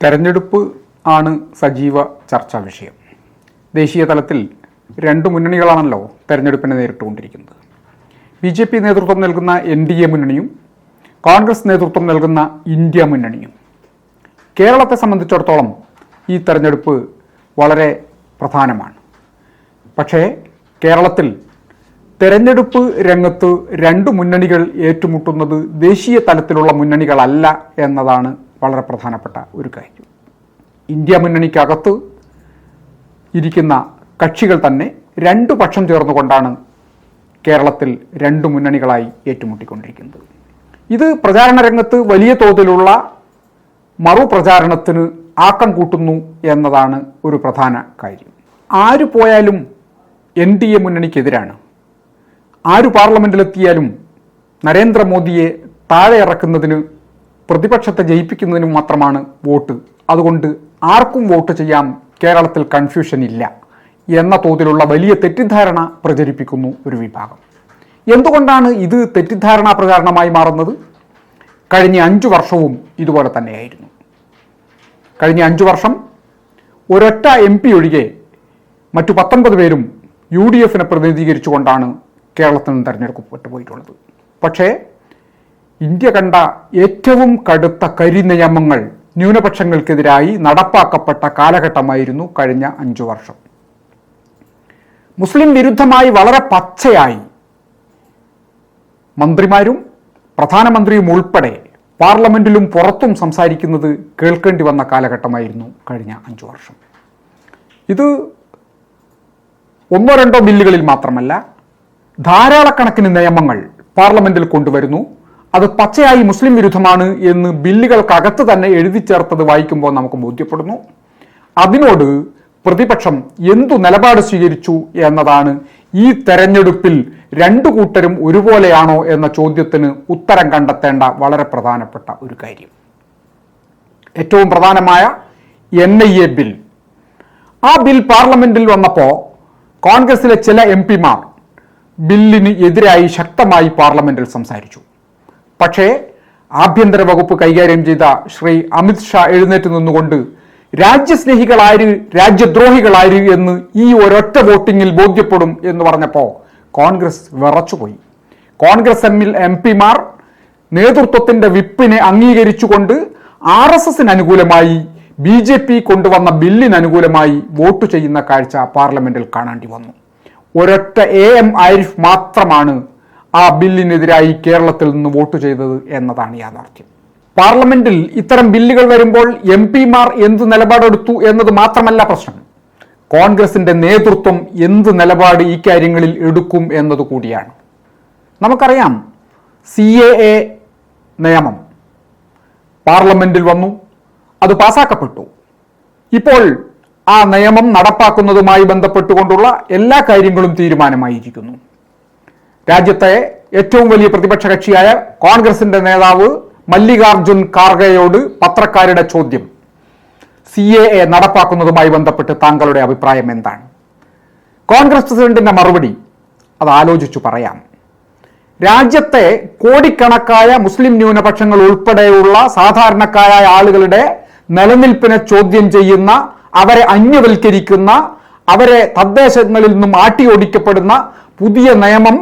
തെരഞ്ഞെടുപ്പ് ആണ് സജീവ ചർച്ചാ വിഷയം. ദേശീയ തലത്തിൽ രണ്ട് മുന്നണികളാണല്ലോ തെരഞ്ഞെടുപ്പിനെ നേരിട്ടുകൊണ്ടിരിക്കുന്നത്. ബി ജെ പി നേതൃത്വം നൽകുന്ന എൻ ഡി എ മുന്നണിയും കോൺഗ്രസ് നേതൃത്വം നൽകുന്ന ഇന്ത്യ മുന്നണിയും. കേരളത്തെ സംബന്ധിച്ചിടത്തോളം ഈ തെരഞ്ഞെടുപ്പ് വളരെ പ്രധാനമാണ്. പക്ഷേ കേരളത്തിൽ തെരഞ്ഞെടുപ്പ് രംഗത്ത് രണ്ട് മുന്നണികൾ ഏറ്റുമുട്ടുന്നത് ദേശീയ തലത്തിലുള്ള മുന്നണികളല്ല എന്നതാണ് വളരെ പ്രധാനപ്പെട്ട ഒരു കാര്യം. ഇന്ത്യ മുന്നണിക്കകത്ത് ഇരിക്കുന്ന കക്ഷികൾ തന്നെ രണ്ടു പക്ഷം ചേർന്നുകൊണ്ടാണ് കേരളത്തിൽ രണ്ട് മുന്നണികളായി ഏറ്റുമുട്ടിക്കൊണ്ടിരിക്കുന്നത്. ഇത് പ്രചാരണ രംഗത്ത് വലിയ തോതിലുള്ള മറുപ്രചാരണത്തിന് ആക്കം കൂട്ടുന്നു എന്നതാണ് ഒരു പ്രധാന കാര്യം. ആര് പോയാലും എൻ ഡി എ മുന്നണിക്കെതിരാണ്. ആര് പാർലമെന്റിലെത്തിയാലും നരേന്ദ്രമോദിയെ താഴെ ഇറക്കുന്നതിന് പ്രതിപക്ഷത്തെ ജയിപ്പിക്കുന്നതിനും മാത്രമാണ് വോട്ട്. അതുകൊണ്ട് ആർക്കും വോട്ട് ചെയ്യാം കേരളത്തിൽ കൺഫ്യൂഷൻ ഇല്ല എന്ന തോതിലുള്ള വലിയ തെറ്റിദ്ധാരണ പ്രചരിപ്പിക്കുന്നു ഒരു വിഭാഗം. എന്തുകൊണ്ടാണ് ഇത് തെറ്റിദ്ധാരണാ പ്രചാരണമായി മാറുന്നത്? കഴിഞ്ഞ അഞ്ചു വർഷവും ഇതുപോലെ തന്നെയായിരുന്നു. കഴിഞ്ഞ അഞ്ചു വർഷം ഒരൊറ്റ എം പി ഒഴികെ മറ്റു പത്തൊൻപത് പേരും യു ഡി എഫിനെ പ്രതിനിധീകരിച്ചുകൊണ്ടാണ് കേരളത്തിൽ നിന്ന് തെരഞ്ഞെടുക്കപ്പെട്ടു പോയിട്ടുള്ളത്. പക്ഷേ ഇന്ത്യ കണ്ട ഏറ്റവും കടുത്ത കരിനിയമങ്ങൾ ന്യൂനപക്ഷങ്ങൾക്കെതിരായി നടപ്പാക്കപ്പെട്ട കാലഘട്ടമായിരുന്നു കഴിഞ്ഞ അഞ്ചു വർഷം. മുസ്ലിം വിരുദ്ധമായി വളരെ പച്ചയായി മന്ത്രിമാരും പ്രധാനമന്ത്രിയും ഉൾപ്പെടെ പാർലമെന്റിലും പുറത്തും സംസാരിക്കുന്നത് കേൾക്കേണ്ടി വന്ന കാലഘട്ടമായിരുന്നു കഴിഞ്ഞ അഞ്ചു വർഷം. ഇത് ഒന്നോ രണ്ടോ ബില്ലുകളിൽ മാത്രമല്ല ധാരാളക്കണക്കിന് നിയമങ്ങൾ പാർലമെന്റിൽ കൊണ്ടുവരുന്നു. അത് പച്ചയായി മുസ്ലിം വിരുദ്ധമാണ് എന്ന് ബില്ലുകൾക്കകത്ത് തന്നെ എഴുതി ചേർത്തത് വായിക്കുമ്പോൾ നമുക്ക് ബോധ്യപ്പെടുന്നു. അതിനോട് പ്രതിപക്ഷം എന്തു നിലപാട് സ്വീകരിച്ചു എന്നതാണ് ഈ തെരഞ്ഞെടുപ്പിൽ രണ്ടു കൂട്ടരും ഒരുപോലെയാണോ എന്ന ചോദ്യത്തിന് ഉത്തരം കണ്ടെത്തേണ്ട വളരെ പ്രധാനപ്പെട്ട ഒരു കാര്യം. ഏറ്റവും പ്രധാനമായ എൻ ഐ എ ബിൽ. ആ ബിൽ പാർലമെന്റിൽ വന്നപ്പോൾ കോൺഗ്രസിലെ ചില എം പിമാർ ബില്ലിന് എതിരായി ശക്തമായി പാർലമെന്റിൽ സംസാരിച്ചു. പക്ഷേ ആഭ്യന്തര വകുപ്പ് കൈകാര്യം ചെയ്ത ശ്രീ അമിത് ഷാ എഴുന്നേറ്റ് നിന്നുകൊണ്ട് രാജ്യസ്നേഹികളാര് രാജ്യദ്രോഹികളാര് എന്ന് ഈ ഒരൊറ്റ വോട്ടിങ്ങിൽ ബോധ്യപ്പെടും എന്ന് പറഞ്ഞപ്പോൾ കോൺഗ്രസ് വിറച്ചുപോയി. കോൺഗ്രസ് എമ്മിൽ എം പിമാർ നേതൃത്വത്തിന്റെ വിപ്പിനെ അംഗീകരിച്ചുകൊണ്ട് ആർ എസ് എസിന് അനുകൂലമായി ബി ജെ പി കൊണ്ടുവന്ന ബില്ലിന് അനുകൂലമായി വോട്ട് ചെയ്യുന്ന കാഴ്ച പാർലമെന്റിൽ കാണേണ്ടി വന്നു. ഒരൊറ്റ എ എം ആരിഫ് മാത്രമാണ് ആ ബില്ലിനെതിരായി കേരളത്തിൽ നിന്ന് വോട്ട് ചെയ്തത് എന്നതാണ് യാഥാർത്ഥ്യം. പാർലമെന്റിൽ ഇത്തരം ബില്ലുകൾ വരുമ്പോൾ എം പിമാർ എന്ത് നിലപാടെടുത്തു എന്നത് മാത്രമല്ല പ്രശ്നം. കോൺഗ്രസിന്റെ നേതൃത്വം എന്ത് നിലപാട് ഈ കാര്യങ്ങളിൽ എടുക്കും എന്നത് കൂടിയാണ്. നമുക്കറിയാം സി എ എ നിയമം പാർലമെന്റിൽ വന്നു അത് പാസാക്കപ്പെട്ടു. ഇപ്പോൾ ആ നിയമം നടപ്പാക്കുന്നതുമായി ബന്ധപ്പെട്ടുകൊണ്ടുള്ള എല്ലാ കാര്യങ്ങളും തീരുമാനമായിരിക്കുന്നു. രാജ്യത്തെ ഏറ്റവും വലിയ പ്രതിപക്ഷ കക്ഷിയായ കോൺഗ്രസിന്റെ നേതാവ് മല്ലികാർജുൻ ഖാർഗെയോട് പത്രക്കാരുടെ ചോദ്യം. സി എ എ നടപ്പാക്കുന്നതുമായി ബന്ധപ്പെട്ട് താങ്കളുടെ അഭിപ്രായം എന്താണ്? കോൺഗ്രസ് പ്രസിഡന്റിന്റെ മറുപടി അത് ആലോചിച്ചു പറയാം. രാജ്യത്തെ കോടിക്കണക്കായ മുസ്ലിം ന്യൂനപക്ഷങ്ങൾ ഉൾപ്പെടെയുള്ള സാധാരണക്കാരായ ആളുകളുടെ നിലനിൽപ്പിനെ ചോദ്യം ചെയ്യുന്ന അവരെ അന്യവൽക്കരിക്കുന്ന അവരെ തദ്ദേശങ്ങളിൽ നിന്നും ആട്ടിയോടിക്കപ്പെടുന്ന പുതിയ നിയമം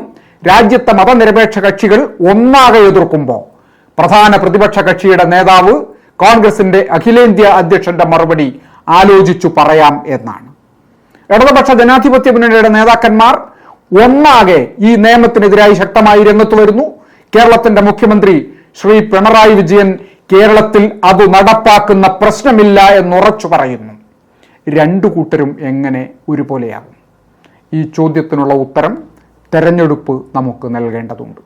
രാജ്യത്തെ മതനിരപേക്ഷ കക്ഷികൾ ഒന്നാകെ എതിർക്കുമ്പോൾ പ്രധാന പ്രതിപക്ഷ കക്ഷിയുടെ നേതാവ് കോൺഗ്രസിന്റെ അഖിലേന്ത്യാ അധ്യക്ഷന്റെ മറുപടി ആലോചിച്ചു പറയാം എന്നാണ്. ഇടതുപക്ഷ ജനാധിപത്യ മുന്നണിയുടെ നേതാക്കന്മാർ ഒന്നാകെ ഈ നിയമത്തിനെതിരായി ശക്തമായി രംഗത്ത് വരുന്നു. കേരളത്തിന്റെ മുഖ്യമന്ത്രി ശ്രീ പിണറായി വിജയൻ കേരളത്തിൽ അത് നടപ്പാക്കുന്ന പ്രശ്നമില്ല എന്നുറച്ചു പറയുന്നു. രണ്ടു കൂട്ടരും എങ്ങനെ ഒരുപോലെയാകും? ഈ ചോദ്യത്തിനുള്ള ഉത്തരം തെരഞ്ഞെടുപ്പ് നമുക്ക് നൽകേണ്ടതുണ്ട്.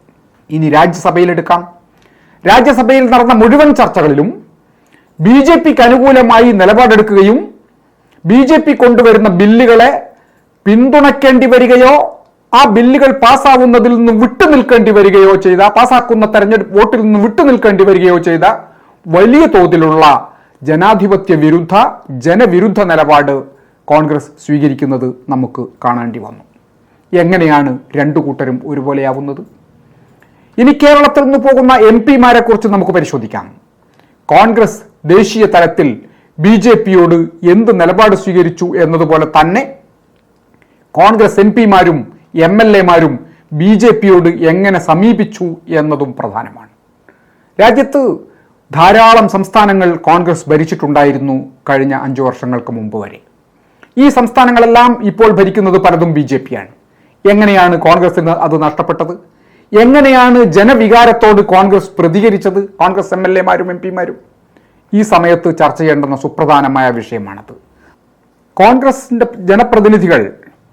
ഇനി രാജ്യസഭയിലെടുക്കാം. രാജ്യസഭയിൽ നടന്ന മുഴുവൻ ചർച്ചകളിലും ബി ജെ പിക്ക് അനുകൂലമായി നിലപാടെടുക്കുകയും ബി ജെ പി കൊണ്ടുവരുന്ന ബില്ലുകളെ പിന്തുണയ്ക്കേണ്ടി വരികയോ ആ ബില്ലുകൾ പാസ്സാവുന്നതിൽ നിന്ന് വിട്ടുനിൽക്കേണ്ടി വരികയോ ചെയ്ത പാസ്സാക്കുന്ന തെരഞ്ഞെടുപ്പ് വോട്ടിൽ നിന്ന് വിട്ടുനിൽക്കേണ്ടി വരികയോ ചെയ്ത വലിയ തോതിലുള്ള ജനാധിപത്യ വിരുദ്ധ ജനവിരുദ്ധ നിലപാട് കോൺഗ്രസ് സ്വീകരിക്കുന്നത് നമുക്ക് കാണേണ്ടി വന്നു. എങ്ങനെയാണ് രണ്ടു കൂട്ടരും ഒരുപോലെയാവുന്നത്? ഇനി കേരളത്തിൽ നിന്ന് പോകുന്ന എം പിമാരെ കുറിച്ച് നമുക്ക് പരിശോധിക്കാം. കോൺഗ്രസ് ദേശീയ തലത്തിൽ ബി ജെ പിയോട് എന്ത് നിലപാട് സ്വീകരിച്ചു എന്നതുപോലെ തന്നെ കോൺഗ്രസ് എം പിമാരും എം എൽ എമാരും ബി ജെ പിയോട് എങ്ങനെ സമീപിച്ചു എന്നതും പ്രധാനമാണ്. രാജ്യത്ത് ധാരാളം സംസ്ഥാനങ്ങൾ കോൺഗ്രസ് ഭരിച്ചിട്ടുണ്ടായിരുന്നു കഴിഞ്ഞ അഞ്ചു വർഷങ്ങൾക്ക് മുമ്പ് വരെ. ഈ സംസ്ഥാനങ്ങളെല്ലാം ഇപ്പോൾ ഭരിക്കുന്നത് പലതും ബി ജെ പിയാണ് എങ്ങനെയാണ് കോൺഗ്രസിന് അത് നഷ്ടപ്പെട്ടത്? എങ്ങനെയാണ് ജനവികാരത്തോട് കോൺഗ്രസ് പ്രതികരിച്ചത്? കോൺഗ്രസ് എം എൽ എമാരും എം പിമാരും? ഈ സമയത്ത് ചർച്ച ചെയ്യേണ്ടുന്ന സുപ്രധാനമായ വിഷയമാണത്. കോൺഗ്രസിന്റെ ജനപ്രതിനിധികൾ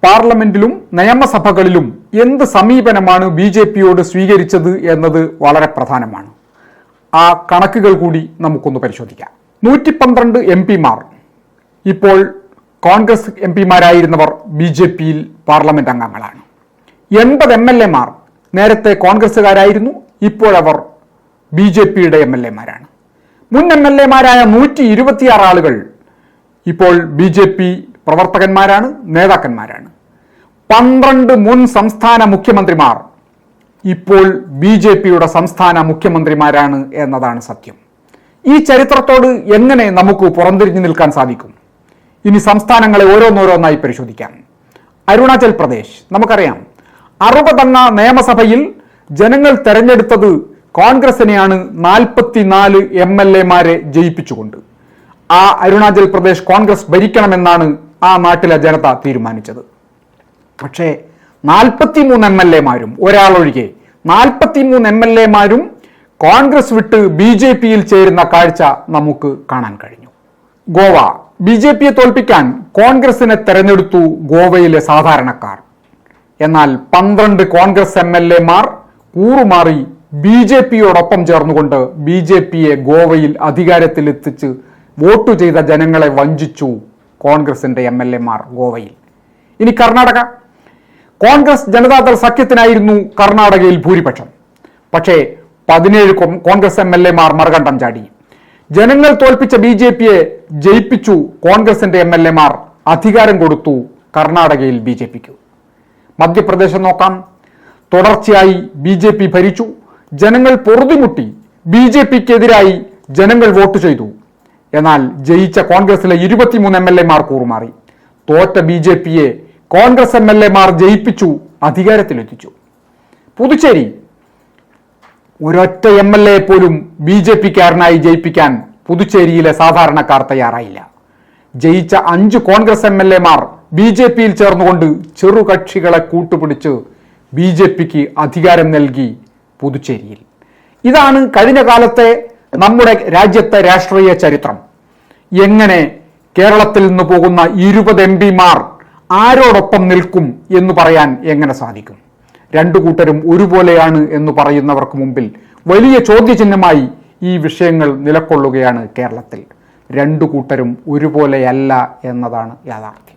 പാർലമെന്റിലും നിയമസഭകളിലും എന്ത് സമീപനമാണ് ബി ജെ പിയോട് സ്വീകരിച്ചത് എന്നത് വളരെ പ്രധാനമാണ്. ആ കണക്കുകൾ കൂടി നമുക്കൊന്ന് പരിശോധിക്കാം. നൂറ്റി പന്ത്രണ്ട് എം പിമാർ. ഇപ്പോൾ കോൺഗ്രസ് എം പിമാരായിരുന്നവർ ബി ജെ പിയിൽ പാർലമെന്റ് അംഗങ്ങളാണ്. എൺപത് എം എൽ എമാർ നേരത്തെ കോൺഗ്രസ്സുകാരായിരുന്നു ഇപ്പോഴവർ ബി ജെ പിയുടെ എം എൽ എമാരാണ് മുൻ എം എൽ എമാരായ നൂറ്റി ഇരുപത്തിയാറ് ആളുകൾ ഇപ്പോൾ ബി ജെ പി പ്രവർത്തകന്മാരാണ് നേതാക്കന്മാരാണ്. പന്ത്രണ്ട് മുൻ സംസ്ഥാന മുഖ്യമന്ത്രിമാർ ഇപ്പോൾ ബി ജെ പിയുടെ സംസ്ഥാന മുഖ്യമന്ത്രിമാരാണ് എന്നതാണ് സത്യം. ഈ ചരിത്രത്തോട് എങ്ങനെ നമുക്ക് പുറംതിരിഞ്ഞു നിൽക്കാൻ സാധിക്കും? ഇനി സംസ്ഥാനങ്ങളെ ഓരോന്നോരോന്നായി പരിശോധിക്കാം. അരുണാചൽ പ്രദേശ് നമുക്കറിയാം. അറുപതെണ്ണ നിയമസഭയിൽ ജനങ്ങൾ തെരഞ്ഞെടുത്തത് കോൺഗ്രസിനെയാണ് നാൽപ്പത്തിനാല് എം എൽ എമാരെ ജയിപ്പിച്ചുകൊണ്ട്. ആ അരുണാചൽ പ്രദേശ് കോൺഗ്രസ് ഭരിക്കണമെന്നാണ് ആ നാട്ടിലെ ജനത തീരുമാനിച്ചത്. പക്ഷേ നാൽപ്പത്തിമൂന്ന് എം എൽ എമാരും ഒരാളൊഴികെ നാൽപ്പത്തിമൂന്ന് എം എൽ എമാരും കോൺഗ്രസ് വിട്ട് ബി ജെ പിയിൽ ചേരുന്ന കാഴ്ച നമുക്ക് കാണാൻ കഴിഞ്ഞു. ഗോവ ബി ജെ പിയെ തോൽപ്പിക്കാൻ കോൺഗ്രസിനെ തെരഞ്ഞെടുത്തു ഗോവയിലെ സാധാരണക്കാർ. എന്നാൽ പന്ത്രണ്ട് കോൺഗ്രസ് എം എൽ എമാർ കൂറുമാറി ബി ജെ പിയോടൊപ്പം ചേർന്നുകൊണ്ട് ബി ജെ പിയെ ഗോവയിൽ അധികാരത്തിലെത്തിച്ച് വോട്ട് ചെയ്ത ജനങ്ങളെ വഞ്ചിച്ചു കോൺഗ്രസിന്റെ എം എൽ എമാർ ഗോവയിൽ. ഇനി കർണാടക. കോൺഗ്രസ് ജനതാദൾ സഖ്യത്തിനായിരുന്നു കർണാടകയിൽ ഭൂരിപക്ഷം. പക്ഷേ പതിനേഴ് കോൺഗ്രസ് എം എൽ എമാർ മറുകണ്ഠം ചാടി. ജനങ്ങൾ തോൽപ്പിച്ച ബി ജെ പിയെ ജയിപ്പിച്ചു കോൺഗ്രസിന്റെ എം എൽ എമാർ അധികാരം കൊടുത്തു കർണാടകയിൽ ബി ജെ പിക്ക്. മധ്യപ്രദേശം നോക്കാം. തുടർച്ചയായി ബി ജെ പി ഭരിച്ചു. ജനങ്ങൾ പൊറുതിമുട്ടി ബി ജെ പിക്കെതിരായി ജനങ്ങൾ വോട്ട് ചെയ്തു. എന്നാൽ ജയിച്ച കോൺഗ്രസിലെ ഇരുപത്തിമൂന്ന് എം എൽ എമാർ കൂറുമാറി. തോറ്റ ബി ജെ പിയെ കോൺഗ്രസ് എം എൽ എമാർ ജയിപ്പിച്ചു അധികാരത്തിലെത്തിച്ചു. പുതുച്ചേരി. ഒരൊറ്റ എം എൽ എ പോലും ബി ജെ പിക്കാരനായി ജയിപ്പിക്കാൻ പുതുച്ചേരിയിലെ സാധാരണക്കാർ തയ്യാറായില്ല. ജയിച്ച അഞ്ച് കോൺഗ്രസ് എം എൽ എമാർ ബി ജെ പിയിൽ ചേർന്നുകൊണ്ട് ചെറുകക്ഷികളെ കൂട്ടുപിടിച്ച് ബി ജെ പിക്ക് അധികാരം നൽകി പുതുച്ചേരിയിൽ. ഇതാണ് കഴിഞ്ഞ കാലത്തെ നമ്മുടെ രാജ്യത്തെ രാഷ്ട്രീയ ചരിത്രം. എങ്ങനെ കേരളത്തിൽ നിന്ന് പോകുന്ന ഇരുപത് എം പിമാർ ആരോടൊപ്പം നിൽക്കും എന്ന് പറയാൻ എങ്ങനെ സാധിക്കും? രണ്ടു കൂട്ടരും ഒരുപോലെയാണ് എന്ന് പറയുന്നവർക്ക് മുമ്പിൽ വലിയ ചോദ്യചിഹ്നമായി ഈ വിഷയങ്ങൾ നിലക്കൊള്ളുകയാണ് കേരളത്തിൽ. രണ്ടു കൂട്ടരും ഒരുപോലെയല്ല എന്നതാണ് യാഥാർത്ഥ്യം.